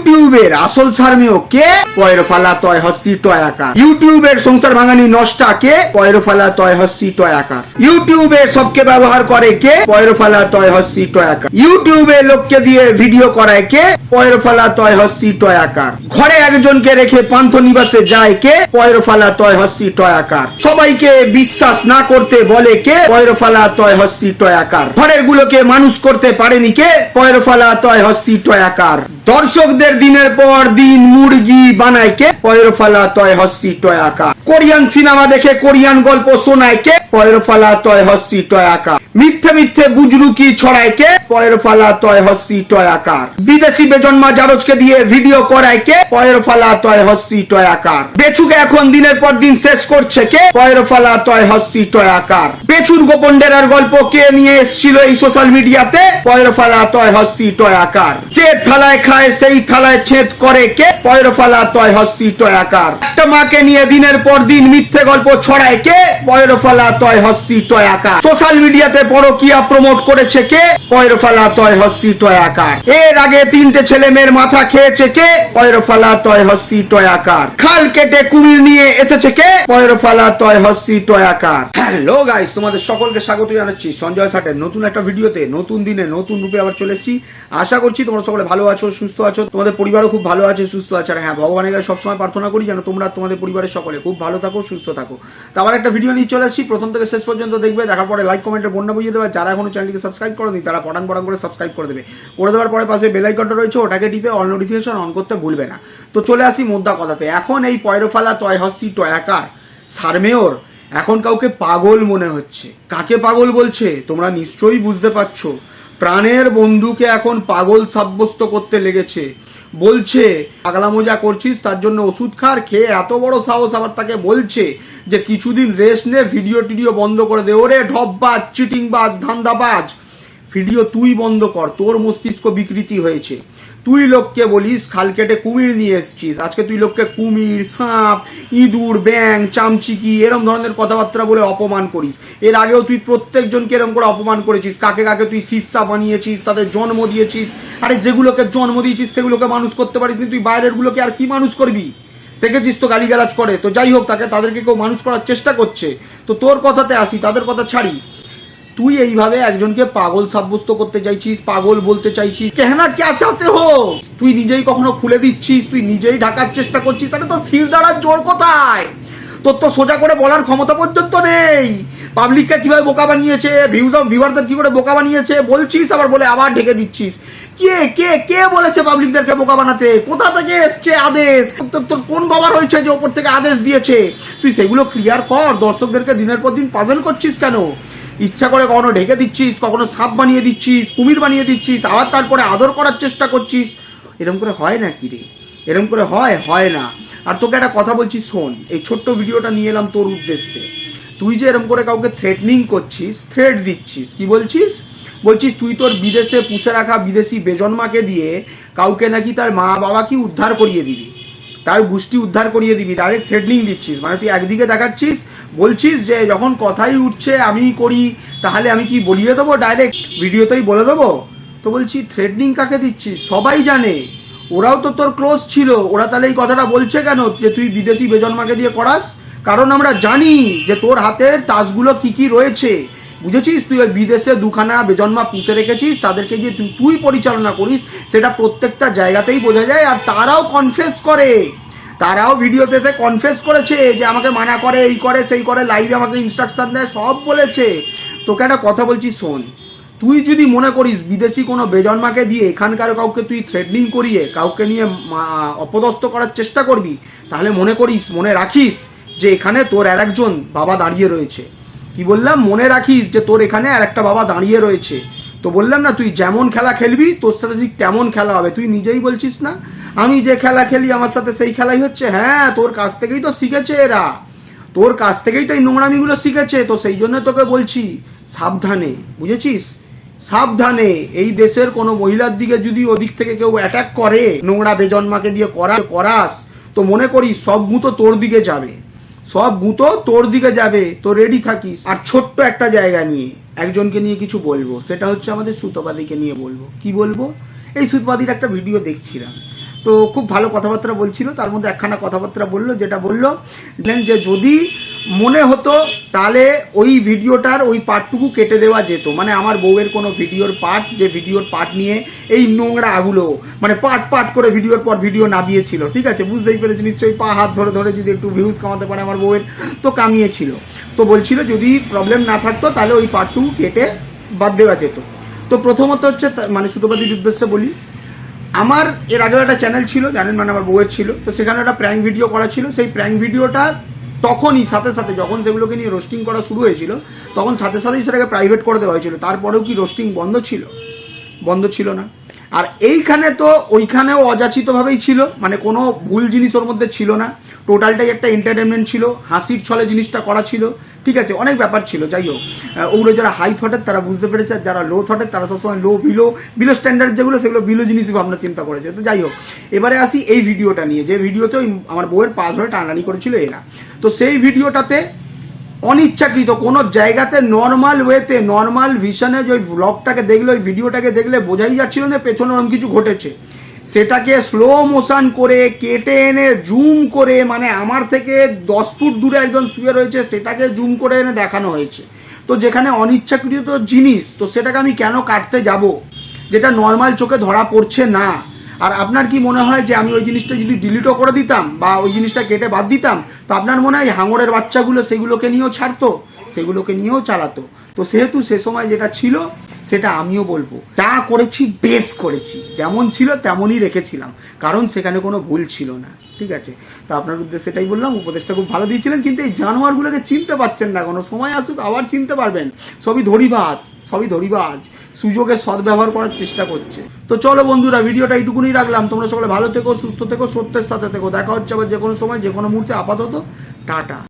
ইউটিউবের আসল সারমেয় কে? পয়ের ফালা তয় হস্সি টয় আকার। ইউটিউবের সংসার ভাঙানি নষ্টা কে? পয়ের ফালা তয় হস্সি টয় আকার। ইউটিউবে সবকে ব্যবহার করে কে? পয়ের ফালা তয় হস্সি টয় আকার। ইউটিউবে লোককে দিয়ে ভিডিও করায় কে? পয়ের ফালা তয় হস্সি টয় আকার। ঘরে একজনকে রেখে পান্থ নিবাসে যায় কে? পয়ের ফালা তয় হস্সি টয় আকার। সবাইকে বিশ্বাস না করতে বলে কে? পয়ের ফালা তয় হস্সি টয় আকার। ঘরের গুলোকে মানুষ করতে পারেনি কে? পয়ের ফালা তয় হস্সি টয় আকার। দর্শকদের দিনের পর দিন মুরগি বানায় কে? পয়ের ফালা তয় হস্সি টয় আকা। কোরিয়ান সিনেমা দেখে কোরিয়ান গল্প শোনায় কে? পয়ের ফালা তয় হস্সি টয় আকার মিথ্যে মিথ্যে বুজরুকি ছড়ায় কে? পয়ের ফালা তয় হস্সি টয় আকার। বিদেশি বেজন্মা জারজকে দিয়ে ভিডিও করায় কে? পয়ের ফালা তয় হস্সি টয় আকার। বেচুকে এখন দিনের পর দিন শেষ করছে কে? পয়ের ফালা তয় হস্সি টয় আকার। বেচুর গোপন ডেরার গল্প কে নিয়ে এসেছিল এই সোশ্যাল মিডিয়াতে? পয়ের ফালা তয় হস্সি টয় আকার। যে থালায় খায়, সেই থালায় ছেদ করে কে? পয়ের ফালা তয় আকার। একটা মাকে নিয়ে দিনের পর দিন মিথ্যে গল্প ছড়ায় কে? পয়ের ফালা তয় আকার। সোশ্যাল মিডিয়াতে প্রমোট করেছে কে? পয়ের ফালা তয় আকার। এর আগে তিনটে ছেলে মেয়ের মাথা খেয়েছে কে? পয়ের ফালা তয় আকার। খাল কেটে কুমির নিয়ে এসেছে কে? পয়ের ফালা তয় আকার। হ্যালো গাইস তোমাদের সকলকে স্বাগত জানাচ্ছি সঞ্জয় সাটের নতুন একটা ভিডিওতে, নতুন দিনে নতুন রূপে আবার চলে এসেছি। আশা করছি তোমরা সকলে ভালো আছো, সুস্থ আছো, তোমাদের পরিবারও খুব ভালো আছে, সুস্থ আছে। আর হ্যাঁ ভগবানের কাছে সবসময় প্রার্থনা করি যেন তোমরা তোমাদের পরিবারের সকলে খুব ভালো থাকো, সুস্থ থাকো। তো আবার একটা ভিডিও নিয়ে চলে আসছি। প্রথম থেকে শেষ পর্যন্ত দেখবে, দেখার পরে লাইক কমেন্টের বন্যা বুঝিয়ে দেবে। যারা এখনও চ্যানেলটিকে সাবস্ক্রাইব করোনি, তারা পটান পটান করে সাবস্ক্রাইব করে দেবে। করে দেওয়ার পরে পাশে বেল আইকনটা রয়েছে, ওটাকে টিপে অল নোটিফিকেশন অন করতে ভুলবে না। তো চলে আসি মোদ্দা কথাতে। এখন এই পয়রফালা তয় হস্তি টয়াকার, সারমেয়র, এখন কাউকে পাগল মনে হচ্ছে। কাকে পাগল বলছে? তোমরা নিশ্চয়ই বুঝতে পারছ। প্রাণের বন্ধুকে এখন পাগল সাব্যস্ত করতে লেগেছে। বলছে পাগলা মোজা করছিস, তার জন্য ওষুধ খার, খেয়ে এত বড় সাহস আবার তাকে বলছে যে, কিছুদিন রেস্ট নে ভিডিও টিডিও বন্ধ করে দে। ওরে ঢপবাজ, চিটিংবাজ, ধান্দাবাজ। ভিডিও তুই বন্ধ কর, তোর মস্তিষ্ক বিকৃতি হয়েছে। তুই লোককে বলিস, খাল কেটে কুমির নিয়ে এসছিস। আজকে তুই লোককে কুমির, সাপ, ইঁদুর ব্যাং চামচিকি, এরম ধরনের কথাবার্তা বলে অপমান করিস। এর আগেও তুই প্রত্যেকজনকে এরম করে অপমান করেছিস। কাকে কাকে তুই শিষ্যা বানিয়েছিস, তাদের জন্ম দিয়েছিস। আরে যেগুলোকে জন্ম দিয়েছিস, সেগুলোকে মানুষ করতে পারিস তুই বাইরের গুলোকে আর কি মানুষ করবি? দেখেছিস তো গালিগালাজ করে। তো যাই হোক, তাকে, তাদেরকে কেউ মানুষ করার চেষ্টা করছে। তো তোর কথাতে আসি, তাদের কথা ছাড়ি। তুই এইভাবে একজনকে পাগল সাব্যস্ত করতে চাইছিস, পাগল বলতে চাইছিস? কেহনা ক্যা চাতে হো তুই নিজেই কখনো খুলে দিচ্ছিস, তুই নিজেই ঢাকার চেষ্টা করছিস, আরে তো শির দাঁড়ার জোর কোথায়? তোর তো সোজা করে বলার ক্ষমতা পর্যন্ত নেই। পাবলিককে কীভাবে বোকা বানিয়েছে ভিউজ অফ ভিউয়ারদের কি করে বোকা বানিয়েছে, বলছিস আবার বলে আবার ঢেকে দিচ্ছিস। কে কে কে বলেছে পাবলিকদেরকে বোকা বানাতে? কোথা থেকে এসছে আদেশ? তোর কোন বাবার হয়েছে যে ওপর থেকে আদেশ দিয়েছে? তুই সেগুলো ক্লিয়ার কর, দর্শকদেরকে দিনের পর দিন পাজল করছিস কেন? ইচ্ছা করে কখনো ঢেকে দিচ্ছিস, কখনো সাপ বানিয়ে দিচ্ছিস, কুমির বানিয়ে দিচ্ছিস, আবার তারপরে আদর করার চেষ্টা করছিস। এরম করে হয় না কি রে? এরম করে হয়? হয় না। আর তোকে একটা কথা বলছি, শোন, এই ছোট্ট ভিডিওটা নিয়ে এলাম তোর উদ্দেশ্যে। তুই যে এরম করে কাউকে থ্রেটনিং করছিস থ্রেট দিচ্ছিস, কি বলছিস? বলছিস, তুই তোর বিদেশে পুষে রাখা বিদেশি বেজন্মাকে দিয়ে কাউকে নাকি তার মা বাবা কি উদ্ধার করিয়ে দিবি। তার গোষ্ঠী উদ্ধার করিয়ে দিবি ডাইরেক্ট থ্রেডনিং দিচ্ছিস। মানে তুই একদিকে দেখাচ্ছিস বলছিস যে যখন কথাই উঠছে আমি করি, তাহলে আমি কি বলিয়ে দেবো ডাইরেক্ট ভিডিওতেই বলে দেবো? তো বলছি থ্রেডনিং কাকে দিচ্ছিস? সবাই জানে। ওরাও তো তোর ক্লোজ ছিল। ওরা তাহলে এই কথাটা বলছে কেন? যে তুই বিদেশি বেজন্মাকে দিয়ে করাস? কারণ আমরা জানি যে তোর হাতের তাসগুলো কি কি রয়েছে। বুঝেছিস? তুই ওই বিদেশে দুখানা বেজন্মা পুষে রেখেছিস। তাদেরকে যে তুই তুই পরিচালনা করিস, সেটা প্রত্যেকটা জায়গাতেই বোঝা যায়। আর তারাও কনফেস করে। তারাও ভিডিওতে কনফেস করেছে যে আমাকে মানা করে, এই করে, সেই করে লাইভে আমাকে ইনস্ট্রাকশন দেয়, সব বলেছে। তোকে একটা কথা বলছি, শোন। তুই যদি মনে করিস বিদেশি কোনো বেজন্মাকে দিয়ে এখানকার কাউকে তুই থ্রেডনিং করিয়ে, কাউকে নিয়ে অপদস্থ করার চেষ্টা করবি, তাহলে মনে করিস, মনে রাখিস যে এখানে তোর আর একজন বাবা দাঁড়িয়ে রয়েছে। কি বললাম? মনে রাখিস যে তোর এখানে আর একটা বাবা দাঁড়িয়ে রয়েছে। তো বললাম না, তুই যেমন খেলা খেলবি, তোর সাথে ঠিক তেমন খেলা হবে। তুই নিজেই বলছিস না? আমি যে খেলা খেলি, আমার সাথে সেই খেলাই হচ্ছে? হ্যাঁ তোর কাছ থেকেই তো শিখেছে এরা। তোর কাছ থেকেই তো এই নোংরামিগুলো শিখেছে। তো সেই জন্য তোকে বলছি, সাবধানে, বুঝেছিস? সাবধানে, এই দেশের কোনো মহিলার দিকে যদি ওদিক থেকে কেউ অ্যাটাক করে, নোংরা বেজন্মাকে দিয়ে করা, করাস, তো মনে করিস সব গুঁতো তোর দিকে যাবে। সব গুঁতো তোর দিকে যাবে। তো রেডি থাকিস। আর ছোট্ট একটা জায়গা নিয়ে, একজনকে নিয়ে কিছু বলব। সেটা হচ্ছে আমাদের সুতোপাদিকে নিয়ে বলব। কি বলব? এই সুতপাদির একটা ভিডিও দেখছিলাম। তো খুব ভালো কথাবার্তা বলছিল, তার মধ্যে একখানা কথাবার্তা বলল, যেটা বলল যে যদি মনে হতো তাহলে ওই ভিডিওটার ওই পার্টটুকু কেটে দেওয়া যেত। মানে আমার বউয়ের কোনো ভিডিওর পার্ট, যে ভিডিওর পার্ট নিয়ে এই নোংরা আগুলো মানে পার্ট পার্ট করে ভিডিওর পর ভিডিও নামিয়েছিল ঠিক আছে? বুঝতেই পেরেছি নিশ্চয়ই পা, হাত ধরে ধরে যদি একটু ভিউজ কামাতে পারে আমার বউয়ের, তো কামিয়েছিল। তো বলছিল যদি প্রবলেম না থাকতো তাহলে ওই পার্টটুকু কেটে বাদ দেওয়া যেত। তো প্রথমত হচ্ছে মানে সুতোপাতির উদ্দেশ্যে বলি আমার, এর আগেও একটা চ্যানেল ছিল, জানেন মানে আমার বউয়ের ছিল, তো সেখানে একটা প্র্যাঙ্ক ভিডিও করা ছিল। সেই প্র্যাঙ্ক ভিডিওটা তখনই, সাথে সাথে যখন সেগুলোকে নিয়ে রোস্টিং করা শুরু হয়েছিল, তখন সাথে সাথেই সেটাকে প্রাইভেট করে দেওয়া হয়েছিল। তারপরেও কি রোস্টিং বন্ধ ছিল? বন্ধ ছিল না। আর এইখানে তো ওইখানেও অযাচিতভাবেই ছিল মানে কোনো ভুল জিনিস ওর মধ্যে ছিল না। টোটালটাই একটা এন্টারটেনমেন্ট ছিল, হাসির ছলে জিনিসটা করা ছিল। ঠিক আছে, অনেক ব্যাপার ছিল, যাই হোক। ওগুলো যারা হাই থটের তারা বুঝতে পেরেছে, আর যারা লো থটের তারা সবসময় লো বিলো বিলো স্ট্যান্ডার্ড যেগুলো, সেগুলো বিলো জিনিসই ভাবনা চিন্তা করেছে। তো যাই হোক, এবারে আসি এই ভিডিওটা নিয়ে। যে ভিডিওতে আমার বউয়ের পা ধরে টানানি করেছিল এরা তো সেই ভিডিওটাতে অনিচ্ছাকৃত, কোনো জায়গাতে নর্মাল ওয়েতে নর্মাল ভিশনে ওই ব্লগটাকে দেখলে, ওই ভিডিওটাকে দেখলে বোঝাই যাচ্ছিল না পেছনে ওরকম কিছু ঘটেছে। সেটাকে স্লো মোশন করে, কেটে এনে জুম করে মানে আমার থেকে দশ ফুট দূরে একজন শুয়ে রয়েছে, সেটাকে জুম করে এনে দেখানো হয়েছে। তো যেখানে অনিচ্ছাকৃত জিনিস, তো সেটাকে আমি কেন কাটতে যাব? যেটা নর্মাল চোখে ধরা পড়ছে না। আর আপনার কি মনে হয় যে আমি ওই জিনিসটা যদি ডিলিটও করে দিতাম বা ওই জিনিসটা কেটে বাদ দিতাম, তো আপনার মনে হয় হাঙরের বাচ্চাগুলো সেগুলোকে নিয়েও ছাড়তো, সেগুলোকে নিয়েও চালাতো? তো সেহেতু সে সময় যেটা ছিল সেটা আমিও বলব। যা করেছি, বেশ করেছি। যেমন ছিল, তেমনই রেখেছিলাম। কারণ সেখানে কোনো ভুল ছিল না। ঠিক আছে? তো আপনার উদ্দেশ্যে সেটাই বললাম। উপদেশটা খুব ভালো দিয়েছিলেন, কিন্তু এই জানোয়ারগুলোকে চিনতে পারছেন না কোনো। সময় আসুক, আবার চিনতে পারবেন। সবই ধরিবাজ সবই ধরিবাজ। সুযোগের সদ্ব্যবহার করার চেষ্টা করছে। তো চলো বন্ধুরা, ভিডিওটা এইটুকুনি রাখলাম। তোমরা সকলে ভালো থেকো, সুস্থ থেকো, সত্যের সাথে থেকো। দেখা হচ্ছে আবার যে কোনো সময় যে কোনো মুহূর্তে আপাতত। টাটা।